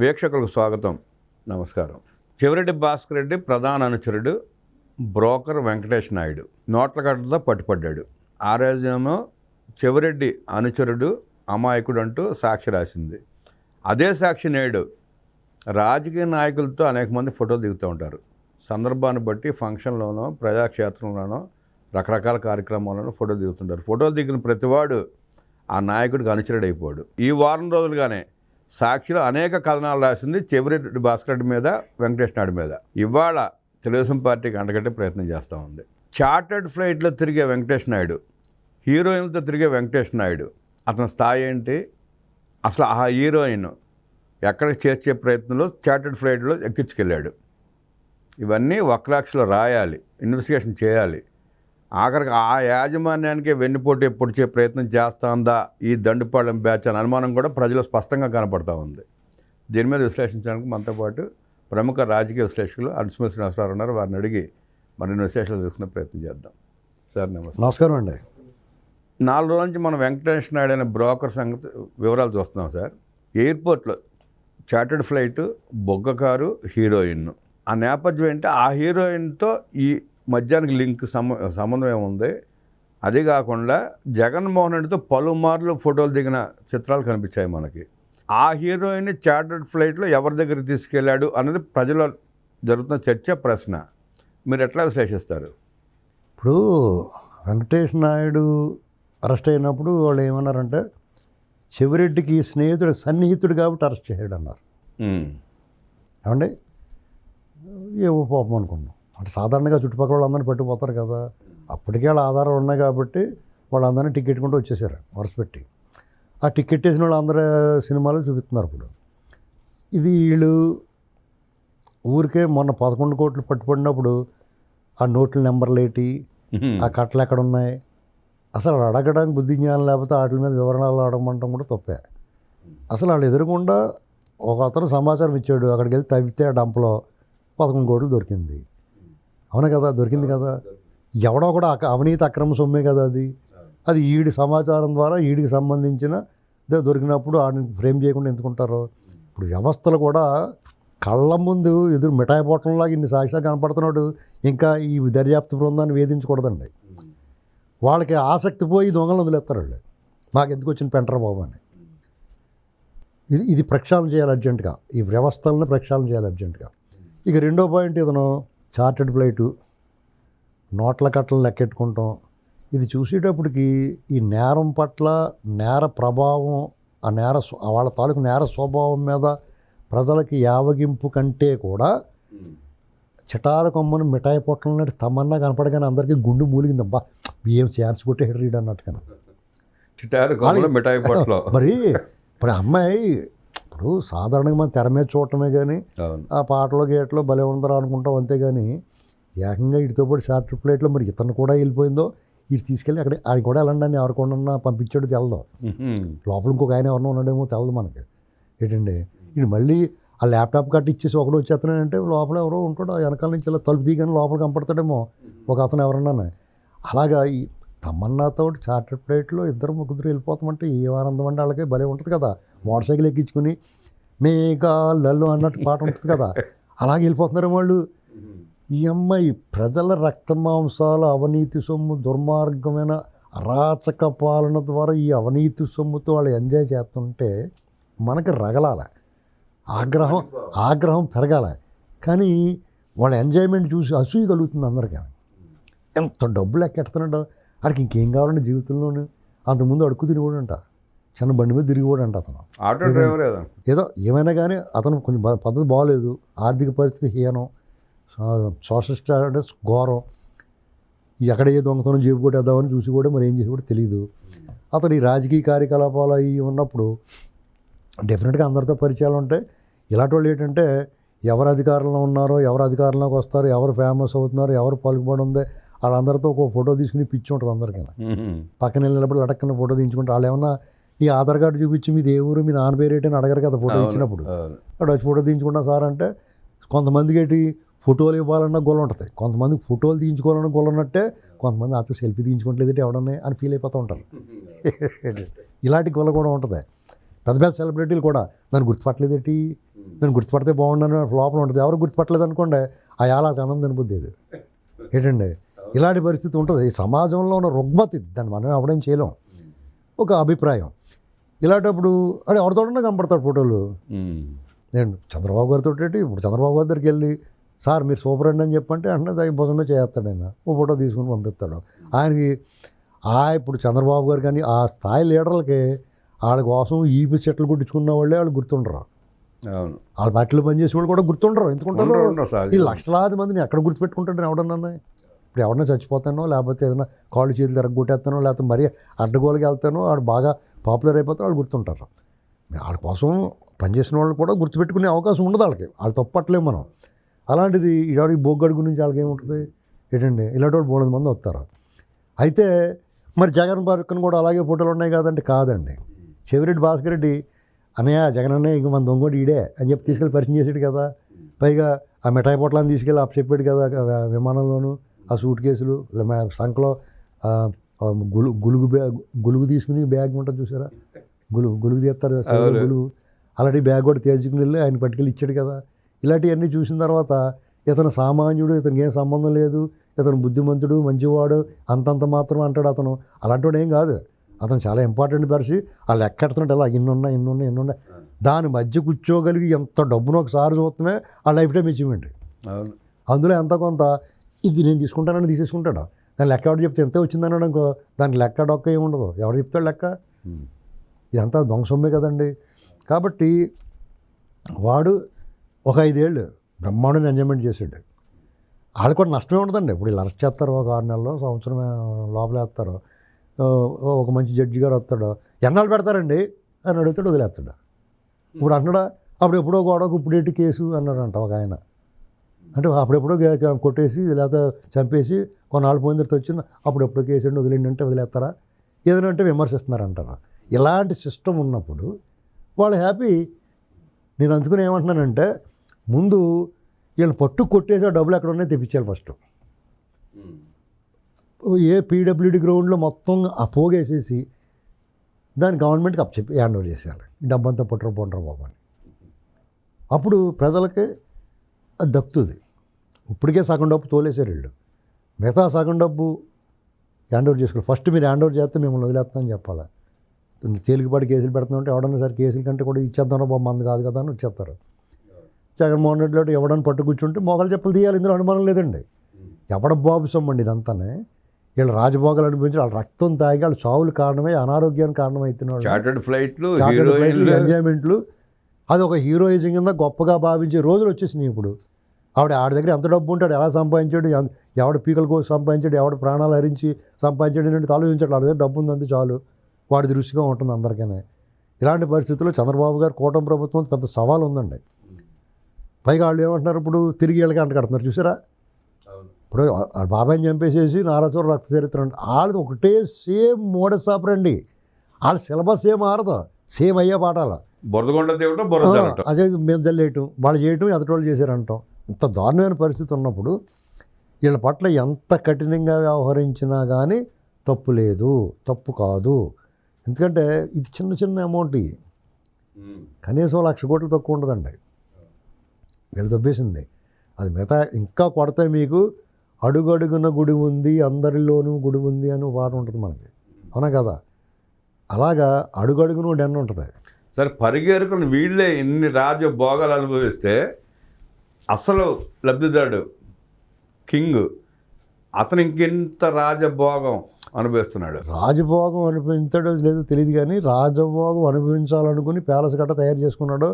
వీక్షకులకు స్వాగతం. నమస్కారం. చివరెడ్డి భాస్కర్ రెడ్డి ప్రధాన అనుచరుడు బ్రోకర్ వెంకటేష్ నాయుడు. నోట్ల కట్టతో పట్టుపడ్డాడు. ఆ రోజేమో చివరెడ్డి అనుచరుడు అమాయకుడు అంటూ సాక్షి రాసింది. అదే సాక్షి నేడు రాజకీయ నాయకులతో అనేక మంది ఫోటోలు దిగుతూ ఉంటారు. సందర్భాన్ని బట్టి ఫంక్షన్లోనో ప్రజాక్షేత్రంలోనో రకరకాల కార్యక్రమాల్లోనూ ఫోటో దిగుతుంటారు. ఫోటోలు దిగిన ప్రతివాడు ఆ నాయకుడికి అనుచరుడు అయిపోయాడు ఈ వారం రోజులుగానే సాక్షిలో అనేక కథనాలు రాసింది చెవిరెడ్డి భాస్కర్ రెడ్డి మీద వెంకటేష్ నాయుడు మీద. ఇవాళ తెలుగుదేశం పార్టీకి అంటగట్టే ప్రయత్నం చేస్తూ ఉంది. చార్టర్డ్ ఫ్లైట్లో తిరిగే వెంకటేష్ నాయుడు హీరోయిన్లతో తిరిగే వెంకటేష్ నాయుడు అతని స్థాయి ఏంటి? అసలు ఆ హీరోయిన్ ఎక్కడికి చేర్చే ప్రయత్నంలో చార్టర్డ్ ఫ్లైట్లో ఎక్కించుకెళ్ళాడు. ఇవన్నీ వక్రాక్షలో రాయాలి ఇన్వెస్టిగేషన్ చేయాలి. ఆఖరికి ఆ యాజమాన్యానికి వెన్నుపోటు పొడిచే ప్రయత్నం చేస్తుందా? ఈ దండుపాలెం బ్యాచ్ అనే అనుమానం కూడా ప్రజలు స్పష్టంగా కనపడతా ఉంది. దీని మీద విశ్లేషించడానికి మనతో పాటు ప్రముఖ రాజకీయ విశ్లేషకులు అన్సుమ శ్రీనివాసరావు ఉన్నారు. వారిని అడిగి మరిన్ని విశ్లేషణలు తీసుకునే ప్రయత్నం చేద్దాం. సార్ నమస్తే. నమస్కారం అండి. నాలుగు రోజుల నుంచి మనం వెంకటేష్ నాయుడు అనే బ్రోకర్ సంగతి వివరాలు చూస్తున్నాం సార్. ఎయిర్పోర్ట్లో చార్టర్డ్ ఫ్లైట్ బొగ్గ కారు హీరోయిన్ ఆ నేపథ్యం ఏంటి? ఆ హీరోయిన్తో ఈ మధ్యానికి లింక్ సంబ సంబంధం ఏముంది? అది కాకుండా జగన్మోహన్ రెడ్డితో పలుమార్లు ఫోటోలు దిగిన చిత్రాలు కనిపించాయి మనకి. ఆ హీరోయిన్ చార్టర్డ్ ఫ్లైట్లో ఎవరి దగ్గరికి తీసుకెళ్ళాడు అనేది ప్రజల జరుగుతున్న చర్చ ప్రశ్న. మీరు ఎట్లా విశ్లేషిస్తారు? ఇప్పుడు వెంకటేష్ నాయుడు అరెస్ట్ అయినప్పుడు వాళ్ళు ఏమన్నారంటే చెవిరెడ్డికి స్నేహితుడు సన్నిహితుడు కాబట్టి అరెస్ట్ అన్నారు ఉమ్. ఏమండి? ఏమో పాపం అనుకున్నాం. అంటే సాధారణంగా చుట్టుపక్కల వాళ్ళందరినీ పట్టుకుపోతారు కదా. అప్పటికే వాళ్ళ ఆధారాలు ఉన్నాయి కాబట్టి వాళ్ళందరినీ టికెట్ కొంటూ వచ్చేసారు వరుస పెట్టి ఆ టికెట్ వేసిన వాళ్ళు అందరూ సినిమాలు చూపిస్తున్నారు ఇప్పుడు ఇది వీళ్ళు ఊరికే మొన్న పదకొండు కోట్లు పట్టుబడినప్పుడు ఆ నోట్ల నెంబర్లు ఏంటి. ఆ కట్టలు ఎక్కడ ఉన్నాయి? అసలు అడగడానికి బుద్ధి జ్ఞానం లేకపోతే వాటి మీద వివరణలు అడగమంటాం కూడా తప్పే. అసలు వాళ్ళు ఎదురుకుండా ఒక అతను సమాచారం ఇచ్చాడు అక్కడికి వెళ్ళి తవ్వితే ఆ డంపలో పదకొండు కోట్లు దొరికింది. అవునా కదా? దొరికింది కదా? ఎవడో కూడా అక- అవినీతి అక్రమ సొమ్మే కదా అది? అది ఈడి సమాచారం ద్వారా ఈడికి సంబంధించిన దొరికినప్పుడు ఆడిని ఫ్రేమ్ చేయకుండా ఎందుకుంటారు? ఇప్పుడు వ్యవస్థలు కూడా కళ్ళ ముందు ఎదురు మిఠాయి పొట్టంలాగా ఇన్ని సాక్ష్యాలు కనపడుతున్నాడు. ఇంకా ఈ దర్యాప్తు బృందాన్ని వేధించకూడదండి. వాళ్ళకి ఆసక్తి పోయి దొంగలను వదిలేస్తారు వాళ్ళు. మాకు ఎందుకు వచ్చిన పెంటరా బాబు అని. ఇది ఇది ప్రక్షాళన చేయాలి అర్జెంటుగా. ఈ వ్యవస్థలను ప్రక్షాళన చేయాలి అర్జెంటుగా. ఇక రెండో పాయింట్ ఇతను చార్టెడ్ ఫ్లైటు నోట్ల కట్టలు లెక్కెట్టుకుంటాం. ఇది చూసేటప్పటికి ఈ నేరం పట్ల నేర ప్రభావం ఆ నేర వాళ్ళ తాలూకు నేర స్వభావం మీద ప్రజలకి యావగింపు కంటే కూడా చిటార కొమ్మను మిఠాయి పొట్టలన్నట్టు తమన్నా కనపడగానే అందరికీ గుండు మూలిగిందబ్బా. ఏం ఛాన్స్ కొట్టే హెడ్ రీడ్ అన్నట్టుగా చిటారు మిఠాయి మరి ఇప్పుడు ఆ అమ్మాయి ఇప్పుడు సాధారణంగా మనం తెర మీద చూడటమే కానీ ఆ పాటలో గేట్లో భలే ఉందరా అనుకుంటాం అంతేగాని ఏకంగా ఇటుతో పాటు షార్ట్ ప్లేట్లో మరి ఇతను కూడా వెళ్ళిపోయిందో ఇటు తీసుకెళ్ళి అక్కడ ఆయన కూడా వెళ్ళండి ఎవరికొండన్నా పంపించాడు తెలదు. లోపల ఇంకొక ఆయన ఎవరినో ఉన్నాడేమో తెలదు మనకి. ఏంటండి? ఇది మళ్ళీ ఆ ల్యాప్టాప్ కట్టి ఇచ్చేసి ఒకడు వచ్చేస్తున్నాడంటే లోపల ఎవరో ఉంటాడు ఆ వెనకాల నుంచి ఇలా తలుపు దిగానే లోపల కనపడతాడేమో ఒక అతను ఎవరన్నా. అలాగా ఈ తమన్నాతో చార్టెడ్ ప్లేట్లో ఇద్దరు ముగ్గురు వెళ్ళిపోతామంటే ఏ ఆనందం అంటే వాళ్ళకి? భలే ఉంటుంది కదా. మోటార్ సైకిల్ ఎక్కించుకుని మేఘాలలో అన్నట్టు పాట ఉంటుంది కదా. అలాగే వెళ్ళిపోతున్నారు వాళ్ళు. ఈ అమ్మాయి ప్రజల రక్త మాంసాల అవినీతి సొమ్ము దుర్మార్గమైన అరాచక పాలన ద్వారా ఈ అవినీతి సొమ్ముతో వాళ్ళు ఎంజాయ్ చేస్తుంటే మనకి రగలాల. ఆగ్రహం ఆగ్రహం పెరగాల. కానీ వాళ్ళ ఎంజాయ్మెంట్ చూసి అసూయ కలుగుతుంది అందరికీ. ఎంత డబ్బులు ఎక్కెడుతున్నాడో. వాడికి ఇంకేం కావాలంటే జీవితంలోనూ? అంతకుముందు అడుక్కు తిరిగిపోడంట చిన్న బండి మీద తిరిగిపోడంట అతను. ఆటో డ్రైవర్ ఏదో ఏమైనా కానీ అతను కొంచెం పద్ధతి బాగోలేదు ఆర్థిక పరిస్థితి హీనం. సోషల్ స్టాటస్ ఘోరం. ఎక్కడ ఏ దొంగతనం జేబు కొట్టేద్దామని చూసి కూడా మరి ఏం చేసి కూడా తెలియదు అతను ఈ రాజకీయ కార్యకలాపాలు అవి ఉన్నప్పుడు డెఫినెట్గా అందరితో పరిచయాలు ఉంటాయి. ఇలాంటి వాళ్ళు ఏంటంటే ఎవరు అధికారంలో ఉన్నారో ఎవరు అధికారంలోకి వస్తారో ఎవరు ఫేమస్ అవుతున్నారో ఎవరు పలుకుబడి ఉంది వాళ్ళందరితో ఒక ఫోటో తీసుకుని పిచ్చి ఉంటుంది అందరికీ ఉహుం. పక్కన వెళ్ళినప్పుడు లటక్కన ఫోటో తీయించుకుంటే వాళ్ళు ఏమన్నా నీ ఆధార్ కార్డు చూపించి మీది ఏ ఊరు మీ నాన్న పేరు ఏంటి అని అడగరు కదా ఫోటో ఇచ్చినప్పుడు. అక్కడ వచ్చి ఫోటో తీయించుకున్నా సార్ అంటే కొంతమందికి ఏంటి ఫోటోలు ఇవ్వాలన్న గొల్ల ఉంటుంది. కొంతమందికి ఫోటోలు తీయించుకోవాలన్న గొల్ల ఉన్నట్టే కొంతమంది అతను సెల్ఫీ తీయించుకోవట్లేదు ఎవడన్నా అని ఫీల్ అయిపోతూ ఉంటారు. ఇలాంటి గొల్ల కూడా ఉంటుంది. పెద్ద పెద్ద సెలబ్రిటీలు కూడా నన్ను గుర్తుపట్టలేదేంటి నేను గుర్తుపడితే బాగుండని లోపల ఉంటుంది. ఎవరు గుర్తుపట్టలేదు అనుకోండి ఆ యాళ్ళకి ఆనందం ఇది ఏంటండి? ఇలాంటి పరిస్థితి ఉంటుంది. ఈ సమాజంలో ఉన్న రుగ్మతి ఇది. దాన్ని మనం ఎవడేం చేయలేం. ఒక అభిప్రాయం. ఇలాంటప్పుడు అంటే ఎవరితోటన్నా కనపడతాడు ఫోటోలు. నేను చంద్రబాబు గారితో ఇప్పుడు చంద్రబాబు గారి దగ్గరికి వెళ్ళి సార్ మీరు సూపర్ అండి అని చెప్పంటే అంటే దాని భుజమే చేస్తాడు ఆయన. ఓ ఫోటో తీసుకుని పంపిస్తాడు. ఆయనకి ఆ ఇప్పుడు చంద్రబాబు గారు కానీ ఆ స్థాయి లీడర్లకి వాళ్ళ కోసం ఈపి చెట్లు కుట్టించుకున్న వాళ్ళే వాళ్ళు గుర్తుండరు. అవును. వాళ్ళ పార్టీలో పనిచేసే వాళ్ళు కూడా గుర్తుండరు. ఎందుకుంటారు. ఈ లక్షలాది మందిని ఎక్కడ గుర్తుపెట్టుకుంటాడు ఎవడన్నా ఇప్పుడు ఎవరన్నా చచ్చిపోతానో లేకపోతే ఏదైనా కాళ్ళు చేతులు తిరగొట్టేస్తానో లేకపోతే మరీ అడ్డగోలుకి వెళ్తానో వాడు బాగా పాపులర్ అయిపోతే వాళ్ళు గుర్తుంటారు. వాళ్ళ కోసం పనిచేసిన వాళ్ళు కూడా గుర్తుపెట్టుకునే అవకాశం ఉండదు వాళ్ళకి. వాళ్ళు తప్పట్లేము మనం. అలాంటిది ఇలాంటి బోగ్గడి గురించి వాళ్ళకి ఏముంటుంది? ఏంటండి? ఇలాంటి వాళ్ళు మూడు మంది వస్తారు. అయితే మరి జగన్ పక్కన కూడా అలాగే ఫోటోలు ఉన్నాయి కాదంటే కాదండి. చెవిరెడ్డి భాస్కర్ రెడ్డి అన్నయ్య జగన్ అన్నయ్య ఇంక మన దొంగోడు ఈడే అని చెప్పి తీసుకెళ్ళి పరిచయం చేసాడు కదా. పైగా ఆ మిఠాయి పొట్లాన్ని తీసుకెళ్ళి అప్ చెప్పాడు కదా విమానంలోనూ. ఆ సూట్ కేసులు సంఖలో గులు గులుగు బ్యాగ్ గులుగు తీసుకుని బ్యాగ్ ఉంటుంది చూసారా? గులుగు గులుగు తీస్తారు. గులుగు. అలాంటి బ్యాగ్ కూడా తేల్చుకుని వెళ్ళి ఆయన పట్టుకెళ్ళి ఇచ్చాడు కదా. ఇలాంటివన్నీ చూసిన తర్వాత ఇతను సామాన్యుడు ఇతనికి ఏం సంబంధం లేదు. ఇతను బుద్ధిమంతుడు మంచివాడు అంతంత మాత్రం అంటాడు అతను. అలాంటి ఏం కాదు. అతను చాలా ఇంపార్టెంట్ పరిచి ఆ లెక్క ఎడుతున్నాడు. అలా ఇన్ని ఉన్నాయి ఇన్ని ఉన్నాయి ఇన్ని ఉన్నాయి. దాని మధ్య కూర్చోగలిగి ఎంత డబ్బును ఒకసారి చూస్తమే ఆ లైఫ్ టైం అచీవ్మెంట్. అందులో ఎంత కొంత ఇది నేను తీసుకుంటానని తీసేసుకుంటాడు? దాని లెక్క ఎవరు చెప్తే ఎంత వచ్చింది అన్నాడు అనుకో దానికి లెక్క డొక్క ఏమి ఉండదు. ఎవరు చెప్తాడు లెక్క. ఇదంతా దొంగ సొమ్మే కదండి. కాబట్టి వాడు ఒక ఐదేళ్ళు బ్రహ్మాండం ఎంజాయ్మెంట్ చేసాడు వాళ్ళు కూడా నష్టమే ఉండదండి. ఇప్పుడు వీళ్ళు అరెస్ట్ చేస్తారు ఒక ఆరు నెలలు సంవత్సరం లోపల వేస్తారు. ఒక మంచి జడ్జి గారు వస్తాడు. ఎన్నాళ్ళు పెడతారండి? అని అడుగుతాడు వదిలేస్తాడు. ఇప్పుడు అంటున్నాడా అప్పుడు ఎప్పుడో గొడవకు ఇప్పుడేంటి కేసు? అన్నాడంట ఒక ఆయన. అంటే అప్పుడెప్పుడో కొట్టేసి లేకపోతే చంపేసి కొన్నాళ్ళు పోయిన తర్వాత వచ్చిన అప్పుడు ఎప్పుడో కేసు అండి వదిలేండి అంటే వదిలేస్తారా? ఏదైనా అంటే విమర్శిస్తున్నారంటారు? ఇలాంటి సిస్టమ్ ఉన్నప్పుడు వాళ్ళు హ్యాపీ. నేను అందుకుని ఏమంటున్నానంటే ముందు వీళ్ళని పట్టు కొట్టేసి ఆ డబ్బులు ఎక్కడ ఉన్నాయి తెప్పించాలి ఫస్ట్. ఏ పీడబ్ల్యూడి గ్రౌండ్లో మొత్తం ఆ పోగేసేసి దాన్ని గవర్నమెంట్కి అప్పచెప్పి హ్యాండ్ ఓవర్ చేసేయాలి. డబ్బంతా పుట్టరు పొంటరు బాబు అని. అప్పుడు ప్రజలకి అది దక్కుతుంది. ఇప్పటికే సగం డబ్బు తోలేసారు వీళ్ళు. మిగతా సగం డబ్బు హ్యాండ్ ఓవర్ చేసుకోవాలి. ఫస్ట్ మీరు హ్యాండ్ ఓవర్ చేస్తే మిమ్మల్ని వదిలేస్తామని చెప్పాలి? తేలికపాటి కేసులు పెడుతుంటే ఎవడన్నా సరే కేసుల కంటే కూడా ఇచ్చేద్దాం బాబు మంది కాదు కదా అని వచ్చేస్తారు. జగన్మోహన్ రెడ్డి ఎవడని పట్టు కూర్చుంటే మొగలు చెప్పులు తీయాలి. ఇందులో అనుమానం లేదండి. ఎవడ బాబు సొమ్మండి ఇదంతానే? వీళ్ళు రాజభోగాలు అనిపించి వాళ్ళ రక్తం తాగి వాళ్ళ చావులు కారణమై అనారోగ్యానికి కారణమవుతున్న ఫ్లైట్లు ఎంజాయ్మెంట్లు అది ఒక హీరోయిజం కింద గొప్పగా భావించే రోజులు వచ్చేసినాయి ఇప్పుడు. ఆవిడ ఆడి దగ్గర ఎంత డబ్బు ఉంటాడు ఎలా సంపాదించాడు ఎవడ పీకల కోసం సంపాదించాడు ఎవడ ప్రాణాలు హరించి సంపాదించాడు ఏంటంటే ఆలోచించాడు వాడి దగ్గర డబ్బు ఉందంతే చాలు. వాడి దృష్టిగా ఉంటుంది అందరికీ ఇలాంటి పరిస్థితుల్లో చంద్రబాబు గారు కూటమి ప్రభుత్వం పెద్ద సవాల్ ఉందండి. పైగా వాళ్ళు ఏమంటున్నారు ఇప్పుడు తిరిగి వీళ్ళకి అంట కడుతున్నారు. చూసారా. ఇప్పుడు బాబాయ్ని చంపేసేసి నారాచూర రక్త చరిత్ర అంటే. వాళ్ళది ఒకటే సేమ్ మోడస్ ఆపరండి. వాళ్ళ సిలబస్ ఏం మారదు. సేమ్ అయ్యే పాఠాలు. బురదగొండ బురద అదే మేము జల్లేయటం వాళ్ళు చేయటం ఎదటోళ్ళు చేశారంటాం. ఇంత దారుణమైన పరిస్థితి ఉన్నప్పుడు వీళ్ళ పట్ల ఎంత కఠినంగా వ్యవహరించినా కానీ తప్పు లేదు తప్పు కాదు. ఎందుకంటే ఇది చిన్న చిన్న అమౌంట్ ఇవి. కనీసం లక్ష కోట్లు తక్కువ ఉండదండి. వీళ్ళు దొబ్బేసింది. అది మిగతా ఇంకా కొడితే మీకు అడుగడుగున గుడి ఉంది అందరిలోనూ గుడి ఉంది అని పాట ఉంటుంది మనకి. అవునా కదా? అలాగా అడుగడుగున డెన్ ఉంటుంది. సరే పరిగెరుకుని వీళ్ళే ఇన్ని రాజ భోగాలు అనుభవిస్తే అసలు లబ్ధిదారుడు కింగ్ అతను ఇంకెంత రాజభోగం అనుభవిస్తున్నాడు. రాజభోగం అనుభవించాడో లేదో తెలియదు కానీ రాజభోగం అనుభవించాలనుకుని ప్యాలెస్ గట్ట తయారు చేసుకున్నాడు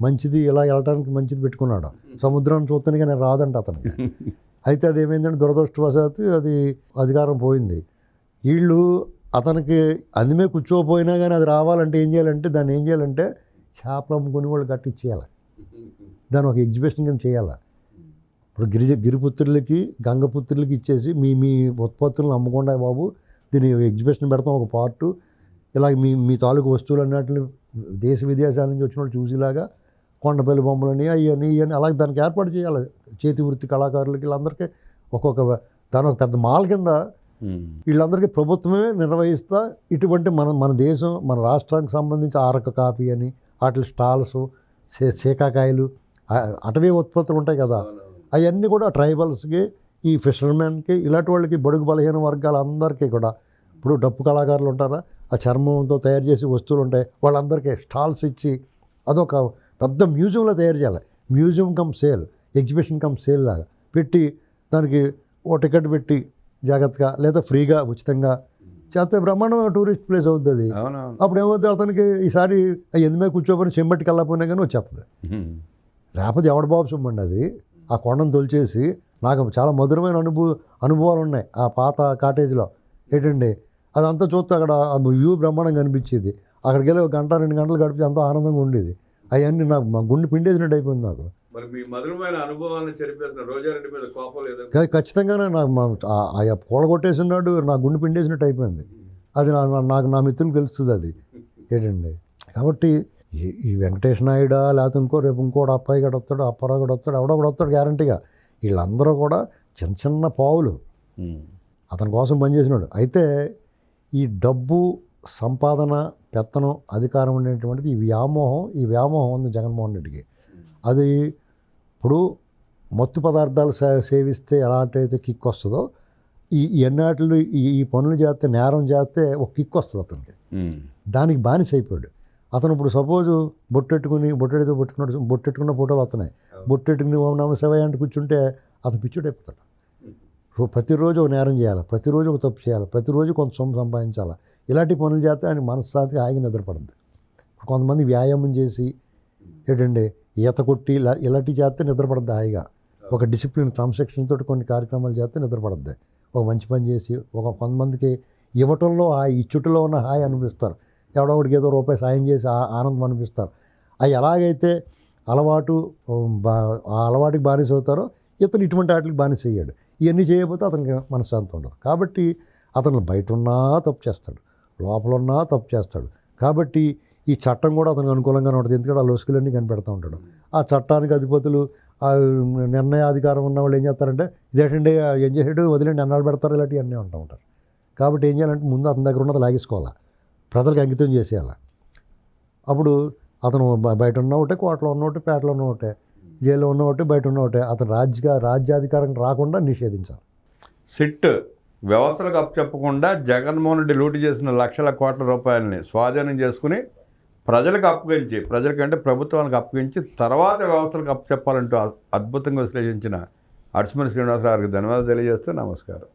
మంచిది ఇలా వెళ్ళడానికి మంచిది పెట్టుకున్నాడు. సముద్రాన్ని చూస్తానికి నేను రాదంట అతనికి అయితే అది ఏమైందంటే దురదృష్టవశాత్తు అది అధికారం పోయింది. వీళ్ళు అతనికి అందుమే కూర్చోపోయినా కానీ అది రావాలంటే ఏం చేయాలంటే దాన్ని ఏం చేయాలంటే చేపలు అమ్ముకుని వాళ్ళు కట్టించేయాలి దాన్ని ఒక ఎగ్జిబిషన్ కింద చేయాలి. ఇప్పుడు గిరిజ గిరిపుత్రులకి గంగపుత్రులకి ఇచ్చేసి మీ మీ ఉత్పత్తులను అమ్మకుండా బాబు. దీని ఎగ్జిబిషన్ పెడతాం ఒక పార్టు. ఇలా మీ మీ తాలూకు వస్తువులు అన్నట్లు దేశ విదేశాల నుంచి వచ్చిన వాళ్ళు చూసేలాగా కొండపల్లి బొమ్మలని అవన్నీ ఇవన్నీ అలాగే దానికి ఏర్పాటు చేయాలి. చేతి వృత్తి కళాకారులకి వీళ్ళందరికీ ఒక్కొక్క దాని ఒక పెద్ద మాల్ కింద వీళ్ళందరికీ ప్రభుత్వమే నిర్వహిస్తా. ఇటువంటి మన మన దేశం మన రాష్ట్రానికి సంబంధించి ఆరక కాఫీ అని వాటి స్టాల్స్ సీకాకాయలు ఆ- అటవీ ఉత్పత్తులు ఉంటాయి కదా. అవన్నీ కూడా ట్రైబల్స్కి ఈ ఫిషర్మెన్కి ఇలాంటి వాళ్ళకి బడుగు బలహీన వర్గాలందరికీ కూడా. ఇప్పుడు డప్పు కళాకారులు ఉంటారా? ఆ చర్మంతో తయారు చేసే వస్తువులు ఉంటాయి. వాళ్ళందరికీ స్టాల్స్ ఇచ్చి అదొక పెద్ద మ్యూజియంలో తయారు చేయాలి. Museum cum sale exhibition cum sale లాగా. పెట్టి దానికి ఓ టికెట్ పెట్టి జాగ్రత్తగా లేదా ఫ్రీగా ఉచితంగా. చేస్తే బ్రహ్మాండమైన టూరిస్ట్ ప్లేస్ అవుతుంది అది. అప్పుడు ఏమవుతుంది అతనికి ఈసారి ఎందుమే కూర్చోపోయిన చెంబటికి వెళ్ళకపోయినా కానీ వచ్చేస్తుంది. లేకపోతే ఎవడ బాబు సొమ్మండి అది? ఆ కొండను తొలిచేసి నాకు చాలా మధురమైన అనుభవ అనుభవాలు ఉన్నాయి ఆ పాత కాటేజ్లో ఏంటండి? అదంతా చూస్తే అక్కడ వ్యూ బ్రహ్మాండంగా అనిపించేది. అక్కడికి వెళ్ళి ఒక గంట రెండు గంటలు గడిపితే ఎంతో ఆనందంగా ఉండేది. అవన్నీ నాకు మా గుండె పిండేసినట్టు అయిపోయింది నాకు. మరి మీ మధురమైన అనుభవాలను చెరిపేసిన రోజారెడ్డి మీద కోపం లేదు? ఖచ్చితంగానే నాకు మా- ఆ- ఆ కూడగొట్టేసినాడు నా గుండె పిండేసినట్టు అయిపోయింది. అది నాకు నా మిత్రులకు తెలుస్తుంది అది. ఏంటండి? కాబట్టి ఈ ఈ వెంకటేష్ నాయుడా లేకపోతే ఇంకో రేపు ఇంకోటి అప్పాయి గడు వస్తాడు అప్పారావు గడు వస్తాడు ఎవడో కూడా వస్తాడు గ్యారంటీగా. వీళ్ళందరూ కూడా చిన్న చిన్న పావులు. అతని కోసం పనిచేసినాడు అయితే ఈ డబ్బు సంపాదన పెత్తనం అధికారం అనేటువంటిది ఈ వ్యామోహం ఈ వ్యామోహం ఉంది జగన్మోహన్ రెడ్డికి. అది ఇప్పుడు మత్తు పదార్థాలు సే- సేవిస్తే ఎలాంటైతే కిక్ వస్తుందో ఈ ఎన్నాటిలు ఈ ఈ పనులు చేస్తే నేరం చేస్తే ఒక కిక్ వస్తుంది అతనికి. దానికి బానిస అయిపోయాడు. అతను ఇప్పుడు సపోజ్ బొట్టెట్టుకుని బొట్టెడితో బొట్టుకున్నాడు బొట్టెట్టుకున్న ఫోటోలు వస్తున్నాయి బొట్టెట్టుకుని ఓం నమ శివయ్య అంటే కూర్చుంటే అతను పిచ్చుడు అయిపోతాడు. రో- ప్రతిరోజు ఒక నేరం చేయాలి ప్రతిరోజు ఒక తప్పు చేయాలి ప్రతిరోజు కొంత సొమ్ము సంపాదించాలి. ఇలాంటి పనులు చేస్తే ఆయన మనశ్శాంతిగా హాయిగా నిద్రపడుతుంది కొంతమంది వ్యాయామం చేసి ఏంటండి ఈత కొట్టి ఇలా ఇలాంటివి చేస్తే నిద్రపడద్ది హాయిగా. ఒక డిసిప్లిన్ క్రమశిక్షణ తోటి కొన్ని కార్యక్రమాలు చేస్తే నిద్రపడద్ది. ఒక మంచి పని చేసి ఒక కొంతమందికి ఇవ్వటంలో హాయి ఇచ్చుటలో ఉన్న హాయి అనిపిస్తారు ఎవడో ఒకడికి ఏదో రూపాయి సాయం చేసి ఆ- ఆనందం అనిపిస్తారు అవి ఎలాగైతే అలవాటు ఆ అలవాటుకి బానిస అవుతారో ఇతను ఇటువంటి వాటికి బానిస అయ్యాడు. ఇవన్నీ చేయకపోతే అతనికి మనశ్శాంతి ఉండదు. కాబట్టి అతను బయట ఉన్నా తప్పు చేస్తాడు. లోపల ఉన్నా తప్పు చేస్తాడు. కాబట్టి ఈ చట్టం కూడా అతనికి అనుకూలంగానే ఉంటుంది. ఎందుకంటే ఆ లొసుకులన్నీ కనిపెడతా ఉంటాడు. ఆ చట్టానికి అధిపతులు ఆ నిర్ణయాధికారం ఉన్న వాళ్ళు ఏం చేస్తారంటే ఇదేంటండి ఏం చేసాడు? వదిలేండి అన్నాళ్ళు పెడతారు? ఇలాంటివి అన్నీ ఉంటూ ఉంటారు. కాబట్టి ఏం చేయాలంటే ముందు అతని దగ్గర ఉన్నది లాగేసుకోవాలి. ప్రజలకు అంకితం చేసేయాలి. అప్పుడు అతను బయట ఉన్న ఒకటే కోటలో ఉన్న ఒకటే పేటలో ఉన్న ఒకటే జైల్లో ఉన్న ఒకటే బయట ఉన్న ఒకటే అతను రాజ్య రాజ్యాధికారం రాకుండా నిషేధించాలి. సిట్ వ్యవస్థలకు అప్పచెప్పకుండా జగన్మోహన్ రెడ్డి లూటు చేసిన లక్షల కోట్ల రూపాయలని స్వాధీనం చేసుకుని ప్రజలకు అప్పగించి ప్రజలకంటే ప్రభుత్వానికి అప్పగించి తర్వాత వ్యవస్థలకు అప్పు చెప్పాలంటూ అద్భుతంగా విశ్లేషించిన అడ్స్మరి శ్రీనివాసరావు గారికి ధన్యవాదాలు తెలియజేస్తూ నమస్కారం.